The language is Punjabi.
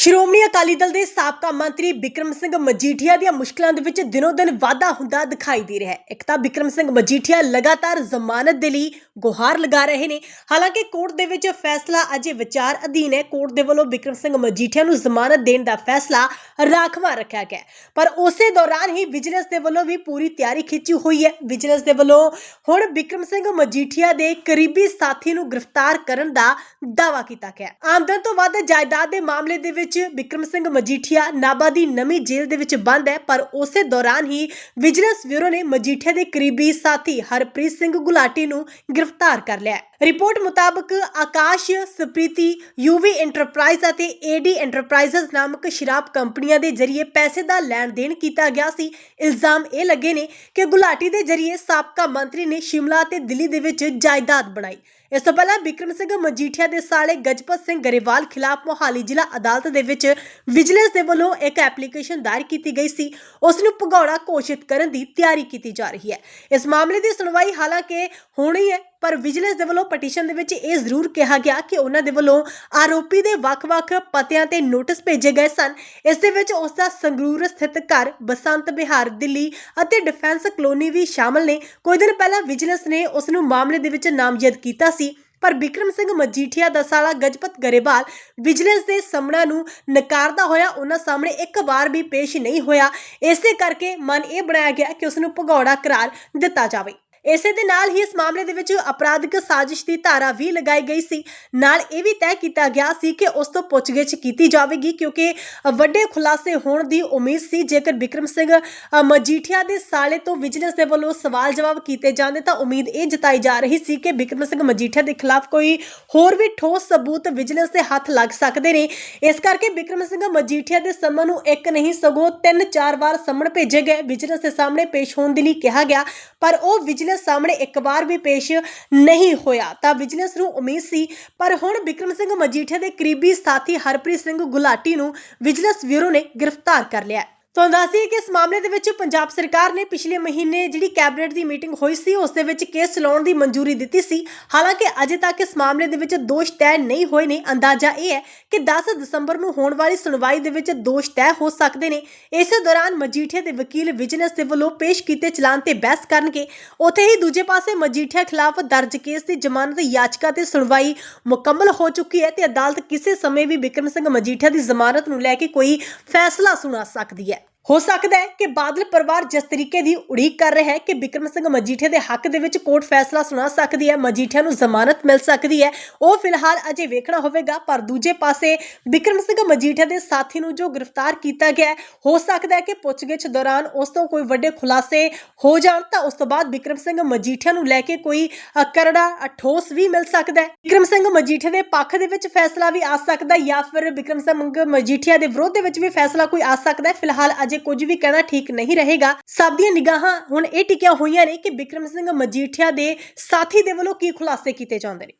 ਸ਼੍ਰੋਮਣੀ ਅਕਾਲੀ ਦਲ ਦੇ ਸਾਬਕਾ ਮੰਤਰੀ ਬਿਕਰਮ ਸਿੰਘ ਮਜੀਠੀਆ ਦੀਆਂ ਮੁਸ਼ਕਲਾਂ ਦੇ ਵਿੱਚ ਦਿਨੋ ਦਿਨ ਵਾਧਾ ਹੁੰਦਾ ਦਿਖਾਈ ਦੇ ਰਿਹਾ ਹੈ। ਇੱਕ ਤਾਂ ਬਿਕਰਮ ਸਿੰਘ ਮਜੀਠੀਆ ਲਗਾਤਾਰ ਜ਼ਮਾਨਤ ਦੇ ਲਈ ਗੁਹਾਰ ਲਗਾ ਰਹੇ ਨੇ। ਹਾਲਾਂਕਿ ਕੋਰਟ ਦੇ ਵਿੱਚ ਫੈਸਲਾ ਅਜੇ ਵਿਚਾਰ ਅਧੀਨ ਹੈ। ਕੋਰਟ ਦੇ ਵੱਲੋਂ ਬਿਕਰਮ ਸਿੰਘ ਮਜੀਠੀਆ ਨੂੰ ਜ਼ਮਾਨਤ ਦੇਣ ਦਾ ਫੈਸਲਾ ਰਾਖਵਾ ਰੱਖਿਆ ਗਿਆ ਪਰ ਉਸੇ ਦੌਰਾਨ ਹੀ ਵਿਜੀਲੈਂਸ ਦੇ ਵੱਲੋਂ ਵੀ ਪੂਰੀ ਤਿਆਰੀ ਖਿੱਚੀ ਹੋਈ ਹੈ। ਵਿਜੀਲੈਂਸ ਦੇ ਵੱਲੋਂ ਹੁਣ ਬਿਕਰਮ ਸਿੰਘ ਮਜੀਠੀਆ ਦੇ ਕਰੀਬੀ ਸਾਥੀ ਨੂੰ ਗ੍ਰਿਫਤਾਰ ਕਰਨ ਦਾ ਦਾਅਵਾ ਕੀਤਾ ਗਿਆ ਆਮਦਨ ਤੋਂ ਵੱਧ ਜਾਇਦਾਦ ਦੇ ਮਾਮਲੇ ਦੇ ਵਿੱਚ ਬਿਕਰਮ ਸਿੰਘ ਮਜੀਠੀਆ ਨਾਬਾ ਦੀ ਨਵੀਂ ਜੇਲ੍ਹ ਦੇ ਵਿੱਚ ਬੰਦ ਹੈ, ਪਰ ਉਸੇ ਦੌਰਾਨ ਹੀ ਵਿਜੀਲੈਂਸ ਬਿਊਰੋ ਨੇ ਮਜੀਠੀਆ ਦੇ ਕਰੀਬੀ ਸਾਥੀ ਹਰਪ੍ਰੀਤ ਸਿੰਘ ਗੁਲਾਟੀ ਨੂੰ ਗ੍ਰਿਫਤਾਰ ਕਰ ਲਿਆ ਹੈ। ਰਿਪੋਰਟ ਮੁਤਾਬਕ ਆਕਾਸ਼, ਸਪ੍ਰੀਤੀ ਯੂਵੀ ਐਂਟਰਪ੍ਰਾਈਜ਼ ਅਤੇ ਏਡੀ ਐਂਟਰਪ੍ਰਾਈਜ਼ਸ ਨਾਮਕ ਸ਼ਰਾਬ ਕੰਪਨੀਆਂ ਦੇ ਜ਼ਰੀਏ ਪੈਸੇ ਦਾ ਲੈਣ ਦੇਣ ਕੀਤਾ ਗਿਆ ਸੀ। ਇਲਜ਼ਾਮ ਇਹ ਲੱਗੇ ਨੇ ਕਿ ਗੁਲਾਟੀ ਦੇ ਜ਼ਰੀਏ ਸਾਬਕਾ ਮੰਤਰੀ ਨੇ ਸ਼ਿਮਲਾ ਅਤੇ ਦਿੱਲੀ ਦੇ ਵਿੱਚ ਜਾਇਦਾਦ ਬਣਾਈ। ਇਸ ਤੋਂ ਪਹਿਲਾਂ ਬਿਕਰਮ ਸਿੰਘ ਮਜੀਠੀਆ ਦੇ ਸਾਲੇ ਗਜਪਤ ਸਿੰਘ ਗਰੇਵਾਲ ਖਿਲਾਫ ਮੋਹਾਲੀ ਜ਼ਿਲ੍ਹਾ ਅਦਾਲਤ ਦੇ ਵਿੱਚ ਵਿਜੀਲੈਂਸ ਦੇ ਵੱਲੋਂ ਇੱਕ ਐਪਲੀਕੇਸ਼ਨ ਦਾਇਰ ਕੀਤੀ ਗਈ ਸੀ। ਉਸ ਨੂੰ ਭਗੌੜਾ ਘੋਸ਼ਿਤ ਕਰਨ ਦੀ ਤਿਆਰੀ ਕੀਤੀ ਜਾ ਰਹੀ ਹੈ। ਇਸ ਮਾਮਲੇ ਦੀ ਸੁਣਵਾਈ ਹਾਲਾਂਕਿ ਹੋਣੀ ਹੈ ਪਰ ਵਿਜੀਲੈਂਸ ਦੇ ਵੱਲੋਂ ਪਟੀਸ਼ਨ ਦੇ ਵਿੱਚ ਇਹ ਜ਼ਰੂਰ ਕਿਹਾ ਗਿਆ ਕਿ ਉਹਨਾਂ ਦੇ ਵੱਲੋਂ ਆਰੋਪੀ ਦੇ ਵੱਖ-ਵੱਖ ਪਤਿਆਂ ਤੇ ਨੋਟਿਸ ਭੇਜੇ ਗਏ ਸਨ। ਇਸ ਦੇ ਵਿੱਚ ਉਸ ਦਾ ਸੰਗਰੂਰ ਸਥਿਤ ਘਰ, ਬਸੰਤ ਬਿਹਾਰ, ਦਿੱਲੀ ਅਤੇ ਡਿਫੈਂਸ ਕਲੋਨੀ ਵੀ ਸ਼ਾਮਲ ਨੇ। ਕੁਝ ਦਿਨ ਪਹਿਲਾਂ ਵਿਜੀਲੈਂਸ ਨੇ ਉਸ ਨੂੰ ਮਾਮਲੇ ਦੇ ਵਿੱਚ ਨਾਮਜ਼ਦ ਕੀਤਾ ਸੀ। ਪਰ ਬਿਕਰਮ ਸਿੰਘ ਮਜੀਠੀਆ ਦਾ ਸਾਲਾ ਗਜਪਤ ਗਰੇਵਾਲ ਵਿਜੀਲੈਂਸ ਦੇ ਸਾਹਮਣਾ ਨੂੰ ਨਕਾਰਦਾ ਹੋਇਆ ਉਹਨਾਂ ਸਾਹਮਣੇ ਇੱਕ ਵਾਰ ਵੀ ਪੇਸ਼ ਨਹੀਂ ਹੋਇਆ। ਇਸੇ ਕਰਕੇ ਮਨ ਇਹ ਬਣਾਇਆ ਗਿਆ ਕਿ ਉਸ ਨੂੰ ਭਗੌੜਾ ਕਰਾਰ ਦਿੱਤਾ ਜਾਵੇ। ਇਸੇ ਦੇ ਨਾਲ ਹੀ ਇਸ ਮਾਮਲੇ ਦੇ ਵਿੱਚ ਅਪਰਾਧਿਕ ਸਾਜ਼ਿਸ਼ ਦੀ ਧਾਰਾ ਵੀ ਲਗਾਈ ਗਈ ਸੀ। ਨਾਲ ਇਹ ਵੀ ਤੈਅ ਕੀਤਾ ਗਿਆ ਸੀ ਕਿ ਉਸ ਤੋਂ ਪੁੱਛਗਿੱਛ ਕੀਤੀ ਜਾਵੇਗੀ ਕਿਉਂਕਿ ਵੱਡੇ ਖੁਲਾਸੇ ਹੋਣ ਦੀ ਉਮੀਦ ਸੀ। ਜੇਕਰ ਬਿਕਰਮ ਸਿੰਘ ਮਜੀਠੀਆ ਦੇ ਸਾਲੇ ਤੋਂ ਵਿਜੀਲੈਂਸ ਦੇ ਵੱਲੋਂ ਸਵਾਲ ਜਵਾਬ ਕੀਤੇ ਜਾਂਦੇ ਤਾਂ ਉਮੀਦ ਇਹ ਜਤਾਈ ਜਾ ਰਹੀ ਸੀ ਕਿ ਬਿਕਰਮ ਸਿੰਘ ਮਜੀਠੀਆ ਦੇ ਖਿਲਾਫ ਕੋਈ ਹੋਰ ਵੀ ਠੋਸ ਸਬੂਤ ਵਿਜੀਲੈਂਸ ਦੇ ਹੱਥ ਲੱਗ ਸਕਦੇ ਨੇ। ਇਸ ਕਰਕੇ ਬਿਕਰਮ ਸਿੰਘ ਮਜੀਠੀਆ ਦੇ ਸੰਮਨ ਨੂੰ ਇੱਕ ਨਹੀਂ, ਸਗੋਂ ਤਿੰਨ ਚਾਰ ਵਾਰ ਸੰਮਣ ਭੇਜੇ ਗਏ। ਵਿਜੀਲੈਂਸ ਦੇ ਸਾਹਮਣੇ ਪੇਸ਼ ਹੋਣ ਦੇ ਲਈ ਕਿਹਾ ਗਿਆ, ਪਰ ਉਹ ਵਿਜੀਲੈਂਸ ਸਾਹਮਣੇ ਇੱਕ ਵਾਰ ਵੀ ਪੇਸ਼ ਨਹੀਂ ਹੋਇਆ। ਤਾਂ ਵਿਜੀਲੈਂਸ ਨੂੰ ਉਮੀਦ ਸੀ, ਪਰ ਹੁਣ ਬਿਕਰਮ ਸਿੰਘ ਮਜੀਠੇ ਦੇ ਕਰੀਬੀ ਸਾਥੀ ਹਰਪ੍ਰੀਤ ਸਿੰਘ ਗੁਲਾਟੀ ਨੂੰ ਵਿਜੀਲੈਂਸ ਬਿਊਰੋ ਨੇ ਗ੍ਰਿਫਤਾਰ ਕਰ ਲਿਆ ਤੁਹਾਨੂੰ ਦੱਸਦੀ ਦਈਏ ਕਿ ਇਸ ਮਾਮਲੇ ਦੇ ਵਿੱਚ ਪੰਜਾਬ ਸਰਕਾਰ ਨੇ ਪਿਛਲੇ ਮਹੀਨੇ ਜਿਹੜੀ ਕੈਬਨਿਟ ਦੀ ਮੀਟਿੰਗ ਹੋਈ ਸੀ, ਉਸ ਦੇ ਵਿੱਚ ਕੇਸ ਚਲਾਉਣ ਦੀ ਮਨਜ਼ੂਰੀ ਦਿੱਤੀ ਸੀ। ਹਾਲਾਂਕਿ ਅਜੇ ਤੱਕ ਇਸ ਮਾਮਲੇ ਦੇ ਵਿੱਚ ਦੋਸ਼ ਤੈਅ ਨਹੀਂ ਹੋਏ ਨੇ। ਅੰਦਾਜ਼ਾ ਇਹ ਹੈ ਕਿ 10 ਦਸੰਬਰ ਨੂੰ ਹੋਣ ਵਾਲੀ ਸੁਣਵਾਈ ਦੇ ਵਿੱਚ ਦੋਸ਼ ਤੈਅ ਹੋ ਸਕਦੇ ਨੇ। ਇਸੇ ਦੌਰਾਨ ਮਜੀਠੀਆ ਦੇ ਵਕੀਲ ਵਿਜੀਲੈਂਸ ਦੇ ਵੱਲੋਂ ਪੇਸ਼ ਕੀਤੇ ਚਲਾਨ ਤੇ ਬਹਿਸ ਕਰਨਗੇ। ਉੱਥੇ ਹੀ ਦੂਜੇ ਪਾਸੇ ਮਜੀਠੀਆ ਖਿਲਾਫ ਦਰਜ ਕੇਸ ਦੀ ਜ਼ਮਾਨਤ ਯਾਚਕਾ ਤੇ ਸੁਣਵਾਈ ਮੁਕੰਮਲ ਹੋ ਚੁੱਕੀ ਹੈ ਤੇ ਅਦਾਲਤ ਕਿਸੇ ਸਮੇਂ ਵੀ ਬਿਕਰਮ ਸਿੰਘ ਮਜੀਠੀਆ ਦੀ ਜ਼ਮਾਨਤ ਨੂੰ ਲੈ ਕੇ ਕੋਈ ਫੈਸਲਾ ਸੁਣਾ ਸਕਦੀ ਹੈ। ਹੋ ਸਕਦਾ ਹੈ ਕਿ ਬਾਦਲ ਪਰਿਵਾਰ ਜਿਸ ਤਰੀਕੇ ਦੀ ਉਡੀਕ ਕਰ ਰਿਹਾ ਹੈ ਕਿ ਬਿਕਰਮ ਸਿੰਘ ਮਜੀਠੀਆ ਦੇ ਹੱਕ ਦੇ ਵਿੱਚ ਕੋਰਟ ਫੈਸਲਾ ਸੁਣਾ ਸਕਦੀ ਹੈ, ਮਜੀਠੀਆ ਨੂੰ ਜ਼ਮਾਨਤ ਮਿਲ ਸਕਦੀ ਹੈ, ਉਹ ਫਿਲਹਾਲ ਅਜੇ ਵੇਖਣਾ ਹੋਵੇਗਾ, ਪਰ ਦੂਜੇ ਪਾਸੇ ਬਿਕਰਮ ਸਿੰਘ ਮਜੀਠੀਆ ਦੇ ਸਾਥੀ ਨੂੰ ਜੋ ਗ੍ਰਿਫਤਾਰ ਕੀਤਾ ਗਿਆ ਹੋ ਸਕਦਾ ਹੈ ਕਿ ਪੁੱਛਗਿੱਛ ਦੌਰਾਨ ਉਸ ਤੋਂ ਕੋਈ ਵੱਡੇ ਖੁਲਾਸੇ ਹੋ ਜਾਣ ਤਾਂ ਉਸ ਤੋਂ ਬਾਅਦ ਬਿਕਰਮ ਸਿੰਘ ਮਜੀਠੀਆ ਨੂੰ ਲੈ ਕੇ ਕੋਈ ਕਰੜਾ, ਠੋਸ ਵੀ ਮਿਲ ਸਕਦਾ ਹੈ। ਬਿਕਰਮ ਸਿੰਘ ਮਜੀਠੀਆ ਦੇ ਪੱਖ ਦੇ ਵਿੱਚ ਫੈਸਲਾ ਵੀ ਆ ਸਕਦਾ ਜਾਂ ਫਿਰ ਬਿਕਰਮ ਸਿੰਘ ਮਜੀਠੀਆ ਦੇ ਵਿਰੋਧ ਦੇ ਵਿੱਚ ਵੀ ਫੈਸਲਾ ਕੋਈ ਆ ਸਕਦਾ ਹੈ, ਫਿਲਹਾਲ ਅਜੇ ਕੁਝ ਵੀ ਕਹਿਣਾ ਠੀਕ ਨਹੀਂ ਰਹੇਗਾ, ਸਭ ਦੀਆਂ ਨਿਗਾਹਾਂ ਹੁਣ ਇਹ ਟਿਕੀਆਂ ਹੋਈਆਂ ਨੇ ਕਿ ਬਿਕਰਮ ਸਿੰਘ ਮਜੀਠੀਆ ਦੇ ਸਾਥੀ ਦੇ ਵੱਲੋਂ ਕੀ ਖੁਲਾਸੇ ਕੀਤੇ ਜਾਂਦੇ ਨੇ।